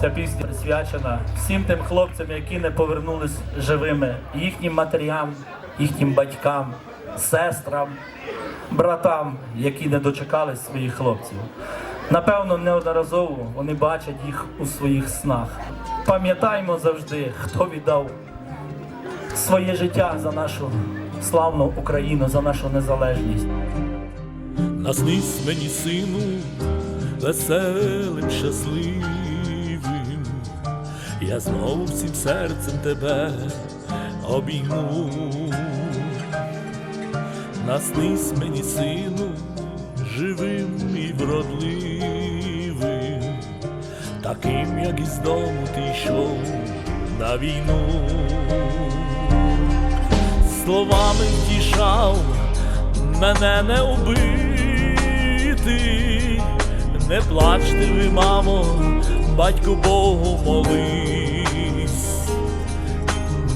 Ця пісня присвячена всім тим хлопцям, які не повернулись живими, їхнім матерям, їхнім батькам, сестрам, братам, які не дочекались своїх хлопців. Напевно, неодноразово вони бачать їх у своїх снах. Пам'ятаймо завжди, хто віддав своє життя за нашу славну Україну, за нашу незалежність. Наснись мені, сину, веселим, щасливим, я знову всім серцем тебе обійму. Наснись мені, сину, живим і вродливим, таким, як із дому ти йшов на війну словами втішав, мене не убити, не плачте ви, мамо, батьку Богу молись,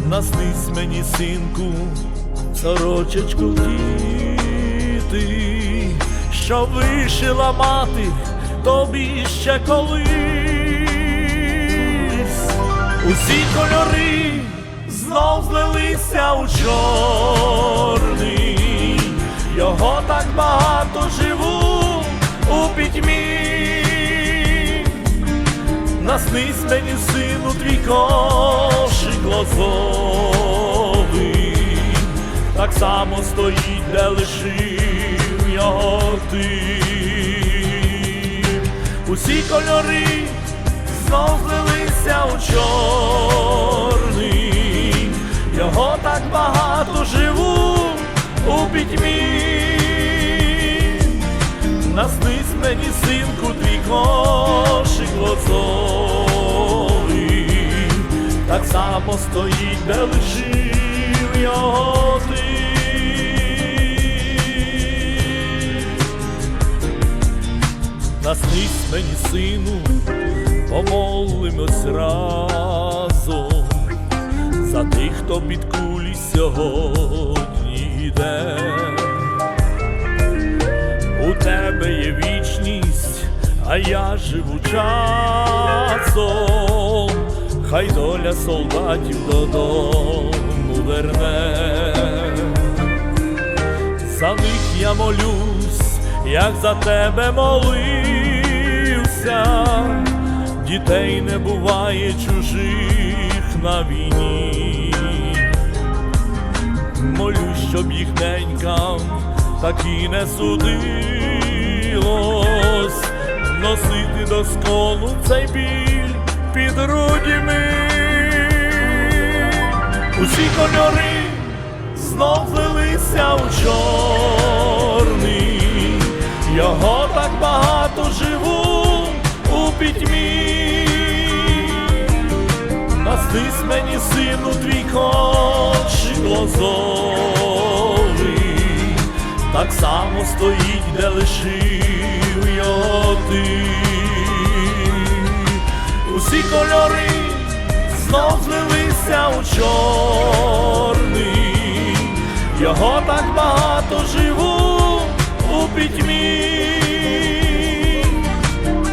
наснись мені, синку, сорочечку діти, що вишила мати тобі ще колись. Усі кольори знов злилися у чорний, його так багато живу у пітьмі. Наснись мені, сину, твій кошик лозовий, так само стоїть, де лишив його ти. Усі кольори знов злилися у чорний, його так багато живу у пітьмі. Наснись мені, синку, твій кошик лозовий, так само стоїть, де лишив його ти. Наснись мені, сину, помолимось разом за тих, хто під кулі сьогодні йде. У тебе є вічність, а я живу часом, хай доля солдатів додому верне. За них я молюсь, як за тебе молився, дітей не буває чужих на війні. Молюсь, щоб їх ненькам так і не судилось, носити до сколу цей біль під грудьми. Усі кольори знов злилися у чорний, його так багато живу у пітьмі. Наснись мені, сину, твій кошик лозовий, так само стоїть, де лишив його ти. Чорний, його так багато живу у пітьмі.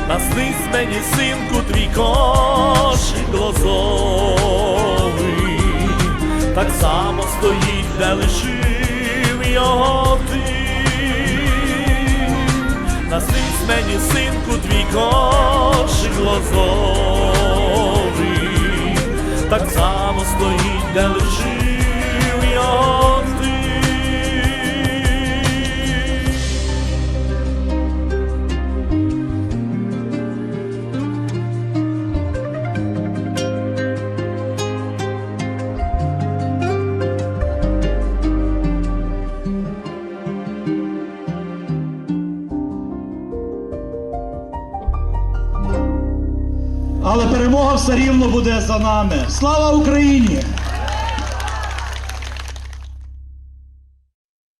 Наснись мені, синку, твій кошик лозовий, так само стоїть, де лишив його ти. Наснись мені, синку, твій кошик лозовий, стоїть, де лишив Але перемога все рівно буде за нами. Слава Україні!